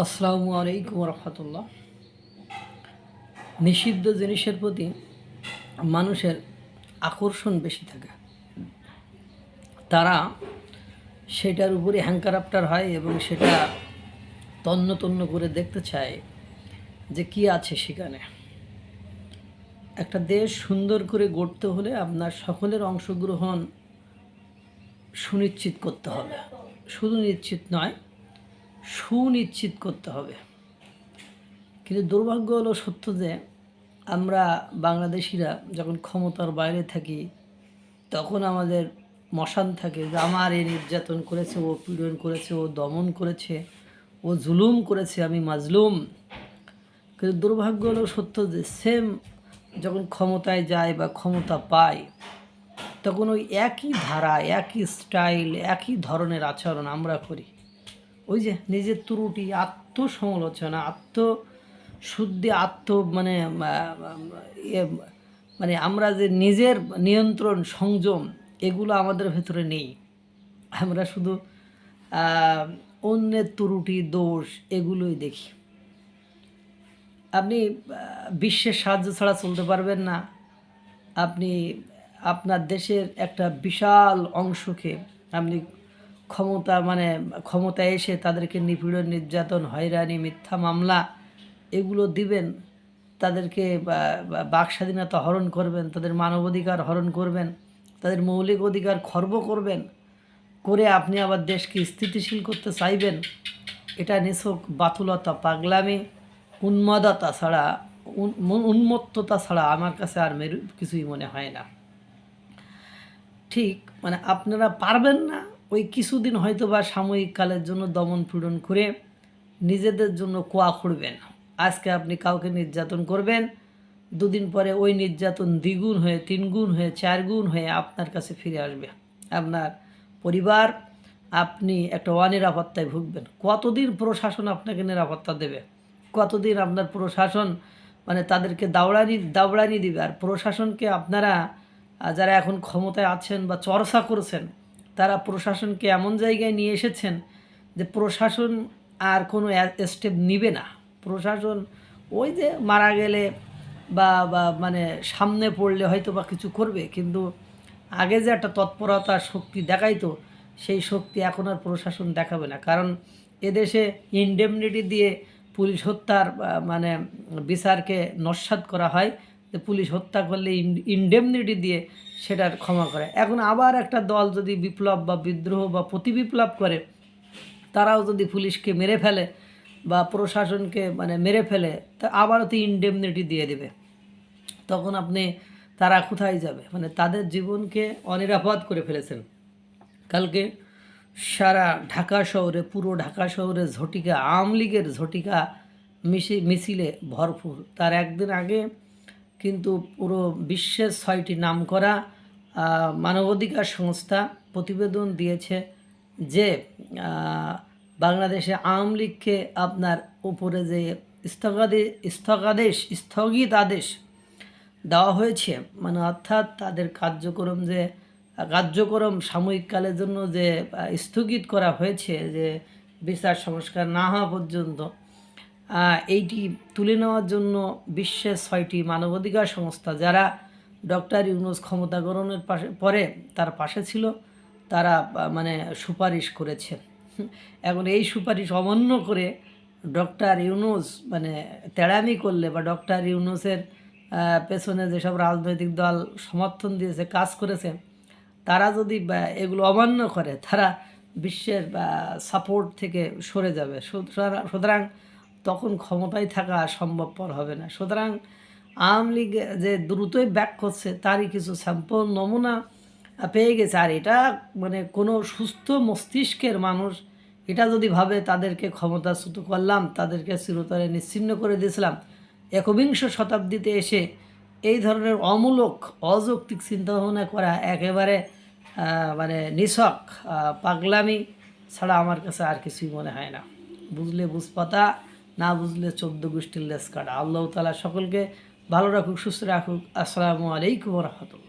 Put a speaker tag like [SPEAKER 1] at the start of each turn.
[SPEAKER 1] আসসালামু আলাইকুম রহমতুল্লাহ নিষিদ্ধ জিনিসের প্রতি মানুষের আকর্ষণ বেশি থাকে। তারা সেটার উপরে হ্যাঙ্কারাপ্টার হয় এবং সেটা তন্ন তন্ন করে দেখতে চায় যে কি আছে সেখানে। একটা দেশ সুন্দর করে গড়তে হলে আপনার সকলের অংশগ্রহণ সুনিশ্চিত করতে হবে। শুধু নিশ্চিত নয় সুনিশ্চিত করতে হবে। কিন্তু দুর্ভাগ্য হলো সত্য যে, আমরা বাংলাদেশিরা যখন ক্ষমতার বাইরে থাকি, তখন আমাদের মশান থাকে যে, আমার এ নির্যাতন করেছে, ও পীড়ন করেছে, ও দমন করেছে, ও জুলুম করেছে, আমি মাজলুম। কিন্তু দুর্ভাগ্য হলো সত্য যে সেম যখন ক্ষমতায় যায় বা ক্ষমতা পায়, তখন ওই একই ধারা, একই স্টাইল একই ধরনের আচরণ আমরা করি। ওই যে নিজের ত্রুটি আত্মসমালোচনা আত্ম শুদ্ধি আত্ম মানে ইয়ে, মানে আমরা যে নিজের নিয়ন্ত্রণ সংযম এগুলো আমাদের ভেতরে নেই। আমরা শুধু অন্যের ত্রুটি দোষ এগুলোই দেখি। আপনি বিশ্বের সাহায্য ছাড়া চলতে পারবেন না। আপনি আপনার দেশের একটা বিশাল অংশকে আপনি ক্ষমতা মানে ক্ষমতায় এসে তাদেরকে নিপীড়ন, নির্যাতন, হয়রানি, মিথ্যা মামলা এগুলো দিবেন, তাদেরকে বাক স্বাধীনতা হরণ করবেন, তাদের মানবাধিকার হরণ করবেন, তাদের মৌলিক অধিকার খর্ব করবেন, করে আপনি আবার দেশকে স্থিতিশীল করতে চাইবেন, এটা নিছক বাতুলতা, পাগলামি, উন্মাদতা ছাড়া উন্মত্ততা ছাড়া আমার কাছে আর মেরু, কিছুই মনে হয় না। ঠিক মানে আপনারা পারবেন না ওই কিছুদিন হয়তো বা সাময়িক কালের জন্য দমন পীড়ন করে নিজেদের জন্য কোয়া খুঁড়বেন। আজকে আপনি কাউকে নির্যাতন করবেন, দুদিন পরে ওই নির্যাতন দ্বিগুণ হয়ে, তিনগুণ হয়ে, চারগুণ হয়ে আপনার কাছে ফিরে আসবে। আপনার পরিবার, আপনি একটা অনিরাপত্তায় ভুগবেন। কতদিন প্রশাসন আপনাকে নিরাপত্তা দেবে? কতদিন আপনার প্রশাসন মানে তাদেরকে দাওড়ানি দাওড়ানি দিবে? আর প্রশাসনকে আপনারা, যারা এখন ক্ষমতায় আছেন বা চর্চা করছেন তারা প্রশাসনকে এমন জায়গায় নিয়ে এসেছেন যে প্রশাসন আর কোনো স্টেপ নিবে না। প্রশাসন ওই যে মারা গেলে বা বা মানে সামনে পড়লে হয়তো বা কিছু করবে, কিন্তু আগে যে একটা তৎপরতা শক্তি দেখাইতো, সেই শক্তি এখন আর প্রশাসন দেখাবে না। কারণ এদেশে ইনডেমনিটি দিয়ে পুলিশ হত্যার মানে বিচারকে নস্বাত করা হয়। যে পুলিশ হত্যা করলে ইনডেমনিটি দিয়ে সেটার ক্ষমা করে। এখন আবার একটা দল যদি বিপ্লব বা বিদ্রোহ বা প্রতিবিপ্লব করে, তারাও যদি পুলিশকে মেরে ফেলে বা প্রশাসনকে মানে মেরে ফেলে, তা আবারও তো ইনডেমনিটি দিয়ে দেবে। তখন আপনি, তারা কোথায় যাবে? মানে তাদের জীবনকে অনিরাপদ করে ফেলেছেন। কালকে সারা ঢাকা শহরে, পুরো ঢাকা শহরে ঝটিকা, আওয়ামী লীগের ঝটিকা মিশি, মিছিলে ভরপুর। তার একদিন আগে কিন্তু পুরো বিশ্বের ছয়টি নামকরা মানবাধিকার সংস্থা প্রতিবেদন দিয়েছে যে বাংলাদেশে আওয়ামী লীগকে আপনার উপরে যে স্থগাদে, স্থগাদেশ, স্থগিত আদেশ দেওয়া হয়েছে মানে অর্থাৎ তাদের কার্যক্রম যে, কার্যক্রম সাময়িককালের জন্য যে স্থগিত করা হয়েছে যে, বিচার সংস্কার না হওয়া পর্যন্ত এইটি তুলে নেওয়ার জন্য বিশ্বের ছয়টি মানবাধিকার সংস্থা, যারা ডক্টর ইউনুস ক্ষমতা গ্রহণের পাশে, পরে তার পাশে ছিল, তারা মানে সুপারিশ করেছে। এখন এই সুপারিশ অমান্য করে ডক্টর ইউনুস মানে তেড়ামি করলে বা ডক্টর ইউনুসের পেছনে যেসব রাজনৈতিক দল সমর্থন দিয়েছে, কাজ করেছে, তারা যদি এগুলো অমান্য করে, তারা বিশ্বের সাপোর্ট থেকে সরে যাবে। সুতরাং সুতরাং তখন ক্ষমতায় থাকা সম্ভবপর হবে না। সুতরাং আওয়ামী লীগ যে দ্রুতই ব্যাক করছে, তারই কিছু স্যাম্পল নমুনা পেয়ে গেছে। আর এটা মানে কোনো সুস্থ মস্তিষ্কের মানুষ, এটা যদি ভাবে তাদেরকে ক্ষমতাচ্যুত করলাম, তাদেরকে চিরতরে নিশ্চিন্ন করে দিয়েছিলাম, একবিংশ শতাব্দীতে এসে এই ধরনের অমূলক, অযৌক্তিক চিন্তাভাবনা করা একেবারে মানে নিছক পাগলামি ছাড়া আমার কাছে আর কিছুই মনে হয় না। বুঝলে বুঝপাতা না বুঝলে চোদ্দ গোষ্ঠীর লেস কাটা আল্লাহ তালা সকলকে ভালো রাখুক, সুস্থ রাখুক। আসসালামু আলাইকুম রহমতুল্লাহ।